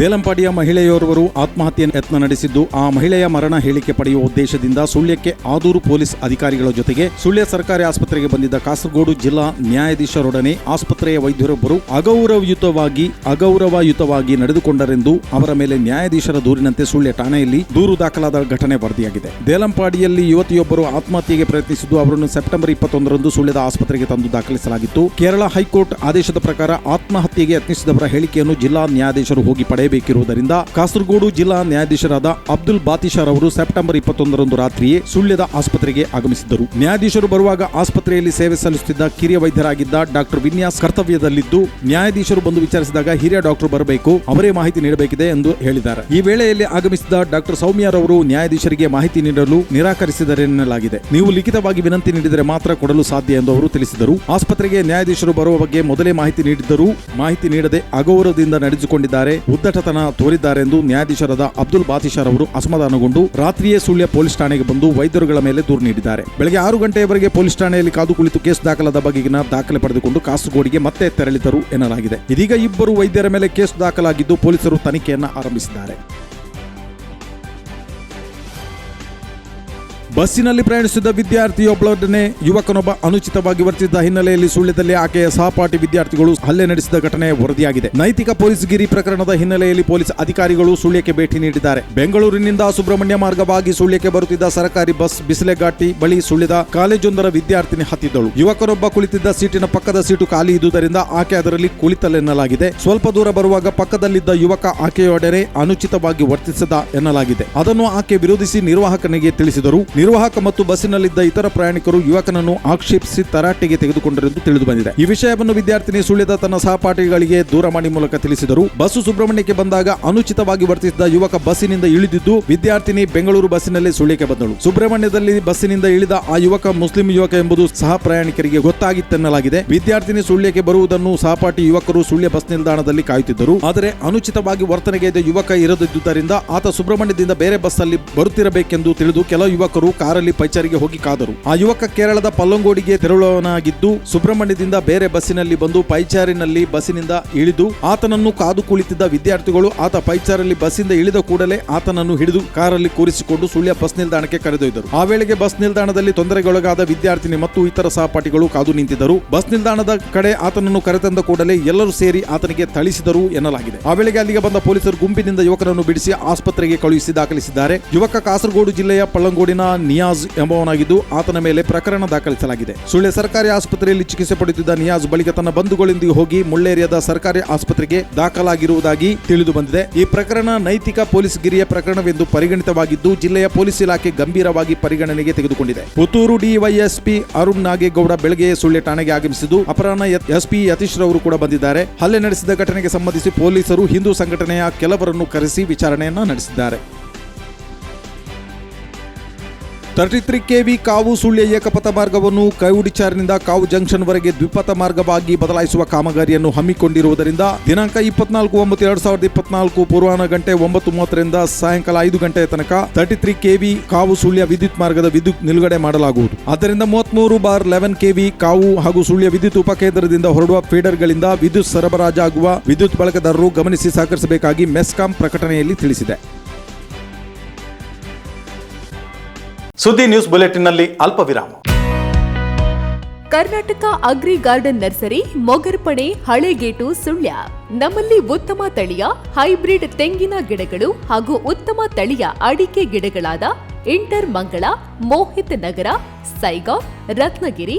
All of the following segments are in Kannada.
ದೇಲಂಪಾಡಿಯ ಮಹಿಳೆಯೋರ್ವರು ಆತ್ಮಹತ್ಯೆ ಯತ್ನ ನಡೆಸಿದ್ದು, ಆ ಮಹಿಳೆಯ ಮರಣ ಹೇಳಿಕೆ ಪಡೆಯುವ ಉದ್ದೇಶದಿಂದ ಸುಳ್ಯಕ್ಕೆ ಆದೂರು ಪೊಲೀಸ್ ಅಧಿಕಾರಿಗಳ ಜೊತೆಗೆ ಸುಳ್ಯ ಸರ್ಕಾರಿ ಆಸ್ಪತ್ರೆಗೆ ಬಂದಿದ್ದ ಕಾಸರಗೋಡು ಜಿಲ್ಲಾ ನ್ಯಾಯಾಧೀಶರೊಡನೆ ಆಸ್ಪತ್ರೆಯ ವೈದ್ಯರೊಬ್ಬರು ಅಗೌರವಯುತವಾಗಿ ಅಗೌರವಯುತವಾಗಿ ನಡೆದುಕೊಂಡರೆಂದು ಅವರ ಮೇಲೆ ನ್ಯಾಯಾಧೀಶರ ದೂರಿನಂತೆ ಸುಳ್ಯ ಠಾಣೆಯಲ್ಲಿ ದೂರು ದಾಖಲಾದ ಘಟನೆ ವರದಿಯಾಗಿದೆ. ದೇಲಂಪಾಡಿಯಲ್ಲಿ ಯುವತಿಯೊಬ್ಬರು ಆತ್ಮಹತ್ಯೆಗೆ ಪ್ರಯತ್ನಿಸಿದ್ದು, ಅವರನ್ನು ಸೆಪ್ಟೆಂಬರ್ ಇಪ್ಪತ್ತೊಂದರಂದು ಸುಳ್ಯದ ಆಸ್ಪತ್ರೆಗೆ ತಂದು ದಾಖಲಿಸಲಾಗಿತ್ತು. ಕೇರಳ ಹೈಕೋರ್ಟ್ ಆದೇಶದ ಪ್ರಕಾರ ಆತ್ಮಹತ್ಯೆಗೆ ಯತ್ನಿಸಿದವರ ಹೇಳಿಕೆಯನ್ನು ಜಿಲ್ಲಾ ನ್ಯಾಯಾಧೀಶರು ಹೋಗಿ ಪಡೆಯಬೇಕಿರುವುದರಿಂದ ಕಾಸರಗೋಡು ಜಿಲ್ಲಾ ನ್ಯಾಯಾಧೀಶರಾದ ಅಬ್ದುಲ್ ಬಾತಿಶಾರ್ ಅವರು ಸೆಪ್ಟೆಂಬರ್ ಇಪ್ಪತ್ತೊಂದರಂದು ರಾತ್ರಿಯೇ ಸುಳ್ಯದ ಆಸ್ಪತ್ರೆಗೆ ಆಗಮಿಸಿದ್ದರು. ನ್ಯಾಯಾಧೀಶರು ಬರುವಾಗ ಆಸ್ಪತ್ರೆಯಲ್ಲಿ ಸೇವೆ ಸಲ್ಲಿಸುತ್ತಿದ್ದ ಕಿರಿಯ ವೈದ್ಯರಾಗಿದ್ದ ಡಾಕ್ಟರ್ ವಿನ್ಯಾಸ್ ಕರ್ತವ್ಯದಲ್ಲಿದ್ದು ನ್ಯಾಯಾಧೀಶರು ಬಂದು ವಿಚಾರಿಸಿದಾಗ ಹಿರಿಯ ಡಾಕ್ಟರ್ ಬರಬೇಕು, ಅವರೇ ಮಾಹಿತಿ ನೀಡಬೇಕಿದೆ ಎಂದು ಹೇಳಿದ್ದಾರೆ. ಈ ವೇಳೆಯಲ್ಲಿ ಆಗಮಿಸಿದ ಡಾಕ್ಟರ್ ಸೌಮ್ಯರವರು ನ್ಯಾಯಾಧೀಶರಿಗೆ ಮಾಹಿತಿ ನೀಡಲು ನಿರಾಕರಿಸಿದರೆನ್ನಲಾಗಿದೆ. ನೀವು ಲಿಖಿತವಾಗಿ ವಿನಂತಿ ನೀಡಿದರೆ ಮಾತ್ರ ಕೊಡಲು ಸಾಧ್ಯ ಎಂದು ಅವರು ತಿಳಿಸಿದರು. ಆಸ್ಪತ್ರೆಗೆ ನ್ಯಾಯಾಧೀಶರು ಬರುವ ಬಗ್ಗೆ ಮೊದಲೇ ಮಾಹಿತಿ ನೀಡಿದ್ದರೂ ಮಾಹಿತಿ ನೀಡದೆ ಅಗೌರವದಿಂದ ನಡೆದುಕೊಂಡಿದ್ದಾರೆ. ಉದ್ದಟತನ ತೋರಿದ್ದಾರೆ ಎಂದು ನ್ಯಾಯಾಧೀಶರಾದ ಅಬ್ದುಲ್ ಬಾತಿಶಾರ್ ಅವರು ಅಸಮಾಧಾನಗೊಂಡು ರಾತ್ರಿಯೇ ಸುಳ್ಯ ಪೊಲೀಸ್ ಠಾಣೆಗೆ ಬಂದು ವೈದ್ಯರುಗಳ ಮೇಲೆ ದೂರು ನೀಡಿದ್ದಾರೆ. ಬೆಳಗ್ಗೆ ಆರು ಗಂಟೆಯವರೆಗೆ ಪೊಲೀಸ್ ಠಾಣೆಯಲ್ಲಿ ಕಾದು ಕುಳಿತು ಕೇಸ್ ದಾಖಲಾದ ಬಗೆಗಿನ ದಾಖಲೆ ಪಡೆದುಕೊಂಡು ಕಾಸರಗೋಡಿಗೆ ಮತ್ತೆ ತೆರಳಿದರು ಎನ್ನಲಾಗಿದೆ. ಇದೀಗ ಇಬ್ಬರು ವೈದ್ಯರ ಮೇಲೆ ಕೇಸ್ ದಾಖಲಾಗಿದ್ದು ಪೊಲೀಸರು ತನಿಖೆಯನ್ನು ಆರಂಭಿಸಿದ್ದಾರೆ. ಬಸ್ಸಿನಲ್ಲಿ ಪ್ರಯಾಣಿಸಿದ್ದ ವಿದ್ಯಾರ್ಥಿಯೊಬ್ಬಳೊಡನೆ ಯುವಕನೊಬ್ಬ ಅನುಚಿತವಾಗಿ ವರ್ತಿಸಿದ ಹಿನ್ನೆಲೆಯಲ್ಲಿ ಸುಳ್ಯದಲ್ಲಿ ಆಕೆಯ ಸಹಪಾಠಿ ವಿದ್ಯಾರ್ಥಿಗಳು ಹಲ್ಲೆ ನಡೆಸಿದ ಘಟನೆ ವರದಿಯಾಗಿದೆ. ನೈತಿಕ ಪೊಲೀಸ್ ಗಿರಿ ಪ್ರಕರಣದ ಹಿನ್ನೆಲೆಯಲ್ಲಿ ಪೊಲೀಸ್ ಅಧಿಕಾರಿಗಳು ಸುಳ್ಯಕ್ಕೆ ಭೇಟಿ ನೀಡಿದ್ದಾರೆ. ಬೆಂಗಳೂರಿನಿಂದ ಸುಬ್ರಹ್ಮಣ್ಯ ಮಾರ್ಗವಾಗಿ ಸುಳ್ಯಕ್ಕೆ ಬರುತ್ತಿದ್ದ ಸರ್ಕಾರಿ ಬಸ್ ಬಿಸಿಲೆಘಾಟಿ ಬಳಿ ಸುಳ್ಳಿದ ಕಾಲೇಜೊಂದರ ವಿದ್ಯಾರ್ಥಿನಿ ಹತ್ತಿದ್ದಳು. ಯುವಕರೊಬ್ಬ ಕುಳಿತಿದ್ದ ಸೀಟಿನ ಪಕ್ಕದ ಸೀಟು ಖಾಲಿ ಇದ್ದುದರಿಂದ ಆಕೆ ಅದರಲ್ಲಿ ಕುಳಿತಲೆನ್ನಲಾಗಿದೆ. ಸ್ವಲ್ಪ ದೂರ ಬರುವಾಗ ಪಕ್ಕದಲ್ಲಿದ್ದ ಯುವಕ ಆಕೆಯೊಡನೆ ಅನುಚಿತವಾಗಿ ವರ್ತಿಸಿದ ಎನ್ನಲಾಗಿದೆ. ಅದನ್ನು ಆಕೆ ವಿರೋಧಿಸಿ ನಿರ್ವಾಹಕನಿಗೆ ತಿಳಿಸಿದರು. ನಿರ್ವಾಹಕ ಮತ್ತು ಬಸ್ಸಿನಲ್ಲಿದ್ದ ಇತರ ಪ್ರಯಾಣಿಕರು ಯುವಕನನ್ನು ಆಕ್ಷೇಪಿಸಿ ತರಾಟೆಗೆ ತೆಗೆದುಕೊಂಡರೆಂದು ತಿಳಿದು ಬಂದಿದೆ. ಈ ವಿಷಯವನ್ನು ವಿದ್ಯಾರ್ಥಿನಿ ಸುಳ್ಯದ ತನ್ನ ಸಹಪಾಠಿಗಳಿಗೆ ದೂರವಾಣಿ ಮೂಲಕ ತಿಳಿಸಿದರು. ಬಸ್ಸು ಸುಬ್ರಹ್ಮಣ್ಯಕ್ಕೆ ಬಂದಾಗ ಅನುಚಿತವಾಗಿ ವರ್ತಿಸಿದ ಯುವಕ ಬಸ್ಸಿನಿಂದ ಇಳಿದಿದ್ದು, ವಿದ್ಯಾರ್ಥಿನಿ ಬೆಂಗಳೂರು ಬಸ್ಸಿನಲ್ಲಿ ಸುಳ್ಯಕ್ಕೆ ಬಂದಳು. ಸುಬ್ರಹ್ಮಣ್ಯದಲ್ಲಿ ಬಸ್ಸಿನಿಂದ ಇಳಿದ ಆ ಯುವಕ ಮುಸ್ಲಿಂ ಯುವಕ ಎಂಬುದು ಸಹ ಪ್ರಯಾಣಿಕರಿಗೆ ಗೊತ್ತಾಗಿತ್ತೆನ್ನಲಾಗಿದೆ. ವಿದ್ಯಾರ್ಥಿನಿ ಸುಳ್ಯಕ್ಕೆ ಬರುವುದನ್ನು ಸಹಪಾಠಿ ಯುವಕರು ಸುಳ್ಯ ಬಸ್ ನಿಲ್ದಾಣದಲ್ಲಿ ಕಾಯುತ್ತಿದ್ದರು. ಆದರೆ ಅನುಚಿತವಾಗಿ ವರ್ತನೆಗೆ ಯುವಕ ಇರದಿದ್ದುದರಿಂದ ಆತ ಸುಬ್ರಹ್ಮಣ್ಯದಿಂದ ಬೇರೆ ಬಸ್ ಅಲ್ಲಿ ಬರುತ್ತಿರಬೇಕೆಂದು ತಿಳಿದು ಕೆಲ ಯುವಕರು ಕಾರಲ್ಲಿ ಪೈಚರಿಗೆ ಹೋಗಿ ಕಾದರು. ಆ ಯುವಕ ಕೇರಳದ ಪಲ್ಲಂಗೋಡಿಗೆ ತೆರಳುವವನಾಗಿದ್ದು, ಸುಬ್ರಹ್ಮಣ್ಯದಿಂದ ಬೇರೆ ಬಸ್ಸಿನಲ್ಲಿ ಬಂದು ಪೈಚಾರಿನಲ್ಲಿ ಬಸ್ಸಿನಿಂದ ಇಳಿದು, ಆತನನ್ನು ಕಾದು ಕುಳಿತಿದ್ದ ವಿದ್ಯಾರ್ಥಿಗಳು ಆತ ಪೈಚಾರಲ್ಲಿ ಬಸ್ಸಿಂದ ಇಳಿದ ಕೂಡಲೇ ಆತನನ್ನು ಹಿಡಿದು ಕಾರಲ್ಲಿ ಕೂರಿಸಿಕೊಂಡು ಸುಳ್ಯ ಬಸ್ ನಿಲ್ದಾಣಕ್ಕೆ ಕರೆದೊಯ್ದರು. ಆ ವೇಳೆಗೆ ಬಸ್ ನಿಲ್ದಾಣದಲ್ಲಿ ತೊಂದರೆಗೊಳಗಾದ ವಿದ್ಯಾರ್ಥಿನಿ ಮತ್ತು ಇತರ ಸಹಪಾಠಿಗಳು ಕಾದು ನಿಂತಿದ್ದರು. ಬಸ್ ನಿಲ್ದಾಣದ ಕಡೆ ಆತನನ್ನು ಕರೆತಂದ ಕೂಡಲೇ ಎಲ್ಲರೂ ಸೇರಿ ಆತನಿಗೆ ಥಳಿಸಿದರು ಎನ್ನಲಾಗಿದೆ. ಆ ವೇಳೆಗೆ ಅಲ್ಲಿಗೆ ಬಂದ ಪೊಲೀಸರು ಗುಂಪಿನಿಂದ ಯುವಕರನ್ನು ಬಿಡಿಸಿ ಆಸ್ಪತ್ರೆಗೆ ಕಳುಹಿಸಿ ದಾಖಲಿಸಿದ್ದಾರೆ. ಯುವಕ ಕಾಸರಗೋಡು ಜಿಲ್ಲೆಯ ಪಳ್ಳಂಗೋಡಿನ ನಿಯಾಜ್ ಎಂಬವನಾಗಿದ್ದು ಆತನ ಮೇಲೆ ಪ್ರಕರಣ ದಾಖಲಿಸಲಾಗಿದೆ. ಸುಳ್ಯ ಸರ್ಕಾರಿ ಆಸ್ಪತ್ರೆಯಲ್ಲಿ ಚಿಕಿತ್ಸೆ ಪಡೆಯುತ್ತಿದ್ದ ನಿಯಾಜ್ ಬಳಿಕ ತನ್ನ ಬಂಧುಗಳೊಂದಿಗೆ ಹೋಗಿ ಮುಳ್ಳೇರಿಯಾದ ಸರ್ಕಾರಿ ಆಸ್ಪತ್ರೆಗೆ ದಾಖಲಾಗಿರುವುದಾಗಿ ತಿಳಿದು ಬಂದಿದೆ. ಈ ಪ್ರಕರಣ ನೈತಿಕ ಪೊಲೀಸ್ ಗಿರಿಯ ಪ್ರಕರಣವೆಂದು ಪರಿಗಣಿತವಾಗಿದ್ದು, ಜಿಲ್ಲೆಯ ಪೊಲೀಸ್ ಇಲಾಖೆ ಗಂಭೀರವಾಗಿ ಪರಿಗಣನೆಗೆ ತೆಗೆದುಕೊಂಡಿದೆ. ಪುತ್ತೂರು ಡಿವೈಎಸ್ಪಿ ಅರುಣ್ ನಾಗೇಗೌಡ ಬೆಳಗ್ಗೆ ಸುಳ್ಯ ಠಾಣೆಗೆ ಆಗಮಿಸಿದ್ದು, ಅಪರಾಹ್ನ ಎಸ್ಪಿ ಯತೀಶ್ ರವರು ಕೂಡ ಬಂದಿದ್ದಾರೆ. ಹಲ್ಲೆ ನಡೆಸಿದ ಘಟನೆಗೆ ಸಂಬಂಧಿಸಿ ಪೊಲೀಸರು ಹಿಂದೂ ಸಂಘಟನೆಯ ಕೆಲವರನ್ನು ಕರೆಸಿ ವಿಚಾರಣೆಯನ್ನ ನಡೆಸಿದ್ದಾರೆ. ತರ್ಟಿ ತ್ರೀ ಕೆವಿ ಕಾವು ಸುಳ್ಯ ಏಕಪಥ ಮಾರ್ಗವನ್ನು ಕೈವುಡಿಚಾರಿನಿಂದ ಕಾವು ಜಂಕ್ಷನ್ ವರೆಗೆ ದ್ವಿಪಥ ಮಾರ್ಗವಾಗಿ ಬದಲಾಯಿಸುವ ಕಾಮಗಾರಿಯನ್ನು ಹಮ್ಮಿಕೊಂಡಿರುವುದರಿಂದ ದಿನಾಂಕ ಇಪ್ಪತ್ನಾಲ್ಕು ಒಂಬತ್ತು ಎರಡ್ ಸಾವಿರದ ಇಪ್ಪತ್ನಾಲ್ಕು ಪೂರ್ವಾಹ್ನ ಗಂಟೆ ಒಂಬತ್ತು ಮೂವತ್ತರಿಂದ ಸಾಯಂಕಾಲ ಐದು ಗಂಟೆಯ ತನಕ ತರ್ಟಿ ತ್ರೀ ಕೆವಿ ಕಾವು ಸುಳ್ಯ ವಿದ್ಯುತ್ ಮಾರ್ಗದ ವಿದ್ಯುತ್ ನಿಲುಗಡೆ ಮಾಡಲಾಗುವುದು. ಆದ್ದರಿಂದ ಮೂವತ್ಮೂರು ಬಾರ್ ಲೆವೆನ್ ಕೆವಿ ಕಾವು ಹಾಗೂ ಸುಳ್ಯ ವಿದ್ಯುತ್ ಉಪಕೇಂದ್ರದಿಂದ ಹೊರಡುವ ಫೀಡರ್ಗಳಿಂದ ವಿದ್ಯುತ್ ಸರಬರಾಜಾಗುವ ವಿದ್ಯುತ್ ಬಳಕೆದಾರರು ಗಮನಿಸಿ ಸಹಕರಿಸಬೇಕಾಗಿ ಮೆಸ್ಕಾಂ ಪ್ರಕಟಣೆಯಲ್ಲಿ ತಿಳಿಸಿದೆ. ಸುದ್ದಿ ನ್ಯೂಸ್ ಬುಲೆಟಿನ್ನಲ್ಲಿ ಅಲ್ಪ ವಿರಾಮ Karnataka agri garden nursery Mogarpane Halegate, Sullia. ನಮ್ಮಲ್ಲಿ ಉತ್ತಮ ತಳಿಯ, ಹೈಬ್ರಿಡ್ ತೆಂಗಿನ ಗಿಡಗಳು ಹಾಗೂ ಉತ್ತಮ ತಳಿಯ ಅಡಿಕೆ ಗಿಡಗಳಾದ ಇಂಟರ್ ಮಂಗಳ, ಮೋಹಿತ್ ನಗರ ಸೈಗಾಂವ್ ರತ್ನಗಿರಿ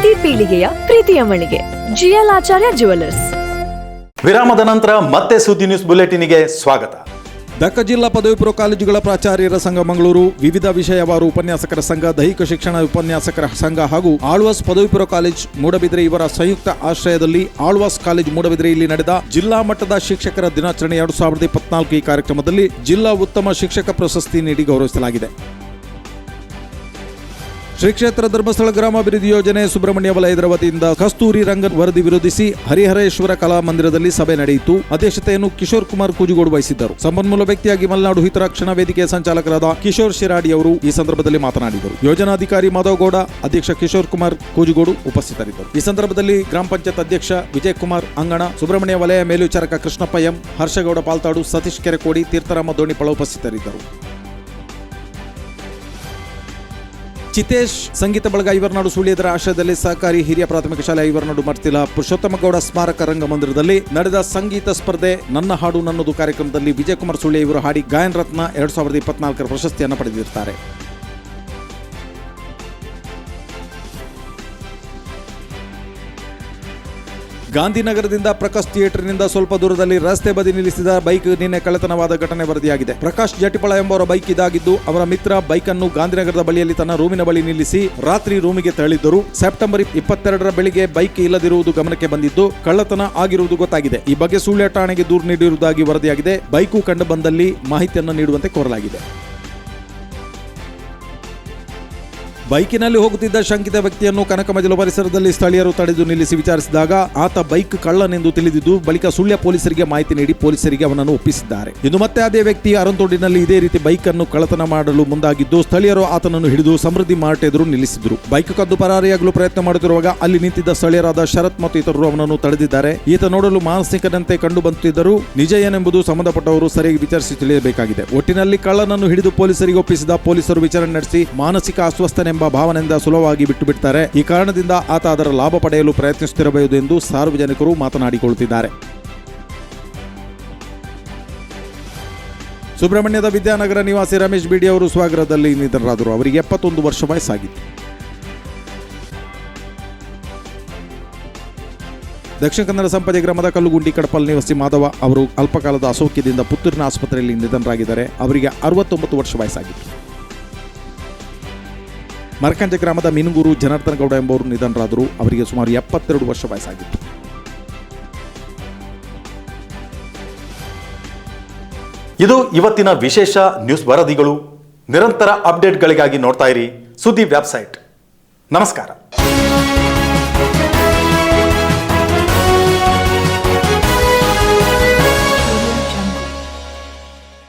ಪ್ರತಿ ಪೀಳಿಗೆಯ ಪ್ರೀತಿಯ ಮಳಿಗೆ. ಜಿಎಲ್ ಆಚಾರ್ಯ ಜುವೆಲ್ಲರ್ಸ್ ವಿರಾಮದ ನಂತರ ಮತ್ತೆ ಸುದ್ದಿ ನ್ಯೂಸ್ ಬುಲೆಟಿನ್ಗೆ ಸ್ವಾಗತ. ದಕ್ಕ ಜಿಲ್ಲಾ ಪದವಿ ಪೂರ್ವ ಕಾಲೇಜುಗಳ ಪ್ರಾಚಾರ್ಯರ ಸಂಘ ಮಂಗಳೂರು ವಿವಿಧ ವಿಷಯವಾರು ಉಪನ್ಯಾಸಕರ ಸಂಘ ದೈಹಿಕ ಶಿಕ್ಷಣ ಉಪನ್ಯಾಸಕರ ಸಂಘ ಹಾಗೂ ಆಳ್ವಾಸ್ ಪದವಿ ಪೂರ್ವ ಕಾಲೇಜ್ ಮೂಡಬಿದ್ರೆ ಇವರ ಸಂಯುಕ್ತ ಆಶ್ರಯದಲ್ಲಿ ಆಳ್ವಾಸ್ ಕಾಲೇಜ್ ಮೂಡಬಿದ್ರೆಯಲ್ಲಿ ನಡೆದ ಜಿಲ್ಲಾ ಮಟ್ಟದ ಶಿಕ್ಷಕರ ದಿನಾಚರಣೆ ಎರಡು ಸಾವಿರದ ಇಪ್ಪತ್ನಾಲ್ಕು ಈ ಕಾರ್ಯಕ್ರಮದಲ್ಲಿ ಜಿಲ್ಲಾ ಉತ್ತಮ ಶಿಕ್ಷಕ ಪ್ರಶಸ್ತಿ ನೀಡಿ ಗೌರವಿಸಲಾಗಿದೆ. ಶ್ರೀ ಕ್ಷೇತ್ರ ಧರ್ಮಸ್ಥಳ ಗ್ರಾಮಾಭಿವೃದ್ಧಿ ಯೋಜನೆ ಸುಬ್ರಹ್ಮಣ್ಯ ವಲಯದ ವತಿಯಿಂದ ಕಸ್ತೂರಿ ರಂಗನ್ ವರದಿ ವಿರೋಧಿಸಿ ಹರಿಹರೇಶ್ವರ ಕಲಾ ಮಂದಿರದಲ್ಲಿ ಸಭೆ ನಡೆಯಿತು. ಅಧ್ಯಕ್ಷತೆಯನ್ನು ಕಿಶೋರ್ ಕುಮಾರ್ ಕೂಜುಗೋಡು ವಹಿಸಿದ್ದರು. ಸಂಪನ್ಮೂಲ ವ್ಯಕ್ತಿಯಾಗಿ ಮಲೆನಾಡು ಹಿತರಕ್ಷಣಾ ವೇದಿಕೆಯ ಸಂಚಾಲಕರಾದ ಕಿಶೋರ್ ಶಿರಾಡಿ ಅವರು ಈ ಸಂದರ್ಭದಲ್ಲಿ ಮಾತನಾಡಿದರು. ಯೋಜನಾಧಿಕಾರಿ ಮಾಧವಗೌಡ ಅಧ್ಯಕ್ಷ ಕಿಶೋರ್ ಕುಮಾರ್ ಕೂಜುಗೋಡು ಉಪಸ್ಥಿತರಿದ್ದರು. ಈ ಸಂದರ್ಭದಲ್ಲಿ ಗ್ರಾಮ ಪಂಚಾಯತ್ ಅಧ್ಯಕ್ಷ ವಿಜಯ್ ಕುಮಾರ್ ಅಂಗಣ, ಸುಬ್ರಹ್ಮಣ್ಯ ವಲಯ ಮೇಲ್ವಿಚಾರಕ ಕೃಷ್ಣಪ್ಪ ಎಂ, ಹರ್ಷಗೌಡ ಪಾಲ್ತಾಡು, ಸತೀಶ್ ಕೆರೆಕೋಡಿ, ತೀರ್ಥರಾಮ ದೋಣಿಪಳ ಉಪಸ್ಥಿತರಿದ್ದರು. ಚಿತೇಶ್ ಸಂಗೀತ ಬಳಗ ಐವರ್ನಾಡು ಸುಳ್ಯದರ ಆಶ್ರಯದಲ್ಲಿ ಸಹಕಾರಿ ಹಿರಿಯ ಪ್ರಾಥಮಿಕ ಶಾಲೆ ಐವರ್ನಾಡು ಮರ್ತಿಲ ಪುರುಷೋತ್ತಮಗೌಡ ಸ್ಮಾರಕ ರಂಗಮಂದಿರದಲ್ಲಿ ನಡೆದ ಸಂಗೀತ ಸ್ಪರ್ಧೆ, ನನ್ನ ಹಾಡು ನನ್ನದು ಕಾರ್ಯಕ್ರಮದಲ್ಲಿ ವಿಜಯಕುಮಾರ್ ಸುಳ್ಯ ಇವರು ಹಾಡಿ ಗಾಯನ ರತ್ನ ಎರಡ್ ಸಾವಿರದ ಇಪ್ಪತ್ನಾಲ್ಕರ ಪ್ರಶಸ್ತಿಯನ್ನು ಪಡೆದಿರ್ತಾರೆ ಗಾಂಧಿನಗರದಿಂದ ಪ್ರಕಾಶ್ ಥಿಯೇಟರ್ನಿಂದ ಸ್ವಲ್ಪ ದೂರದಲ್ಲಿ ರಸ್ತೆ ಬದಿ ನಿಲ್ಲಿಸಿದ ಬೈಕ್ ನಿನ್ನೆ ಕಳ್ಳತನವಾದ ಘಟನೆ ವರದಿಯಾಗಿದೆ. ಪ್ರಕಾಶ್ ಜಟಿಪಳ ಎಂಬವರ ಬೈಕ್ ಇದಾಗಿದ್ದು, ಅವರ ಮಿತ್ರ ಬೈಕ್ ಅನ್ನು ಗಾಂಧಿನಗರದ ಬಳಿಯಲ್ಲಿ ತನ್ನ ರೂಮಿನ ಬಳಿ ನಿಲ್ಲಿಸಿ ರಾತ್ರಿ ರೂಮಿಗೆ ತೆರಳಿದ್ದರು. ಸೆಪ್ಟೆಂಬರ್ ಇಪ್ಪತ್ತೆರಡರ ಬೆಳಿಗ್ಗೆ ಬೈಕ್ ಇಲ್ಲದಿರುವುದು ಗಮನಕ್ಕೆ ಬಂದಿದ್ದು, ಕಳ್ಳತನ ಆಗಿರುವುದು ಗೊತ್ತಾಗಿದೆ. ಈ ಬಗ್ಗೆ ಸುಳ್ಯ ಠಾಣೆಗೆ ದೂರು ನೀಡಿರುವುದಾಗಿ ವರದಿಯಾಗಿದೆ. ಬೈಕು ಕಂಡು ಬಂದಲ್ಲಿ ಮಾಹಿತಿಯನ್ನು ನೀಡುವಂತೆ ಕೋರಲಾಗಿದೆ. ಬೈಕಿನಲ್ಲಿ ಹೋಗುತ್ತಿದ್ದ ಶಂಕಿತ ವ್ಯಕ್ತಿಯನ್ನು ಕನಕಮಜಲು ಪರಿಸರದಲ್ಲಿ ಸ್ಥಳೀಯರು ತಡೆದು ನಿಲ್ಲಿಸಿ ವಿಚಾರಿಸಿದಾಗ ಆತ ಬೈಕ್ ಕಳ್ಳನೆಂದು ತಿಳಿದಿದ್ದು ಬಳಿಕ ಸುಳ್ಯ ಪೊಲೀಸರಿಗೆ ಮಾಹಿತಿ ನೀಡಿ ಪೊಲೀಸರಿಗೆ ಅವನನ್ನು ಒಪ್ಪಿಸಿದ್ದಾರೆ. ಇನ್ನು ಮತ್ತೆ ಅದೇ ವ್ಯಕ್ತಿ ಅರಂತೋಡಿನಲ್ಲಿ ಇದೇ ರೀತಿ ಬೈಕ್ ಅನ್ನು ಕಳ್ಳತನ ಮಾಡಲು ಮುಂದಾಗಿದ್ದು ಸ್ಥಳೀಯರು ಆತನನ್ನು ಹಿಡಿದು ಸಮೃದ್ಧಿ ಮಾರ್ಟ್ ಎದುರು ನಿಲ್ಲಿಸಿದ್ರು. ಬೈಕ್ ಕದ್ದು ಪರಾರಿಯಾಗಲು ಪ್ರಯತ್ನ ಮಾಡುತ್ತಿರುವಾಗ ಅಲ್ಲಿ ನಿಂತಿದ್ದ ಸ್ಥಳೀಯರಾದ ಶರತ್ ಮತ್ತು ಇತರರು ಅವನನ್ನು ತಡೆದಿದ್ದಾರೆ. ಈತ ನೋಡಲು ಮಾನಸಿಕನಂತೆ ಕಂಡು ಬಂತಿದ್ದರು ನಿಜ ಏನೆಂಬುದು ಸಂಬಂಧಪಟ್ಟವರು ಸರಿಯಾಗಿ ವಿಚಾರಿಸಿ ತಿಳಿಯಬೇಕಾಗಿದೆ. ಒಟ್ಟಿನಲ್ಲಿ ಕಳ್ಳನನ್ನು ಹಿಡಿದು ಪೊಲೀಸರಿಗೆ ಒಪ್ಪಿಸಿದ ಪೊಲೀಸರು ವಿಚಾರಣೆ ನಡೆಸಿ ಮಾನಸಿಕ ಅಸ್ವಸ್ಥನೆಂಬ ಭಾವನೆಯಿಂದ ಸುಲಭವಾಗಿ ಬಿಟ್ಟು ಬಿಡ್ತಾರೆ ಈ ಕಾರಣದಿಂದ ಆತ ಅದರ ಲಾಭ ಪಡೆಯಲು ಪ್ರಯತ್ನಿಸುತ್ತಿರಬಹುದು ಎಂದು ಸಾರ್ವಜನಿಕರು ಮಾತನಾಡಿಕೊಳ್ಳುತ್ತಿದ್ದಾರೆ ಸುಬ್ರಹ್ಮಣ್ಯದ ವಿದ್ಯಾನಗರ ನಿವಾಸಿ ರಮೇಶ್ ಬಿಡಿ ಅವರು ಸ್ವಾಗತದಲ್ಲಿ ನಿಧನರಾದರು. ಅವರಿಗೆ ಎಪ್ಪತ್ತೊಂದು ವರ್ಷ ವಯಸ್ಸಾಗಿತ್ತು. ದಕ್ಷಿಣ ಕನ್ನಡ ಸಂಪತಿ ಗ್ರಾಮದ ಕಲ್ಲುಗುಂಡಿ ಕಡಪಲ್ ನಿವಾಸಿ ಮಾಧವ ಅವರು ಅಲ್ಪಕಾಲದ ಅಸೌಖ್ಯದಿಂದ ಪುತ್ತೂರಿನ ಆಸ್ಪತ್ರೆಯಲ್ಲಿ ನಿಧನರಾಗಿದ್ದಾರೆ. ಅವರಿಗೆ ಅರವತ್ತೊಂಬತ್ತು ವರ್ಷ ವಯಸ್ಸಾಗಿತ್ತು. ಮರಕಂಜ ಗ್ರಾಮದ ಮೀನುಗೂರು ಜನಾರ್ದನ ಗೌಡ ಎಂಬುವರು ನಿಧನರಾದರು. ಅವರಿಗೆ ಸುಮಾರು ಎಪ್ಪತ್ತೆರಡು ವರ್ಷ ವಯಸ್ಸಾಗಿತ್ತು. ಇದು ಇವತ್ತಿನ ವಿಶೇಷ ನ್ಯೂಸ್ ವರದಿಗಳು. ನಿರಂತರ ಅಪ್ಡೇಟ್ಗಳಿಗಾಗಿ ನೋಡ್ತಾ ಇರಿ ಸುದ್ದಿ ವೆಬ್ಸೈಟ್. ನಮಸ್ಕಾರ.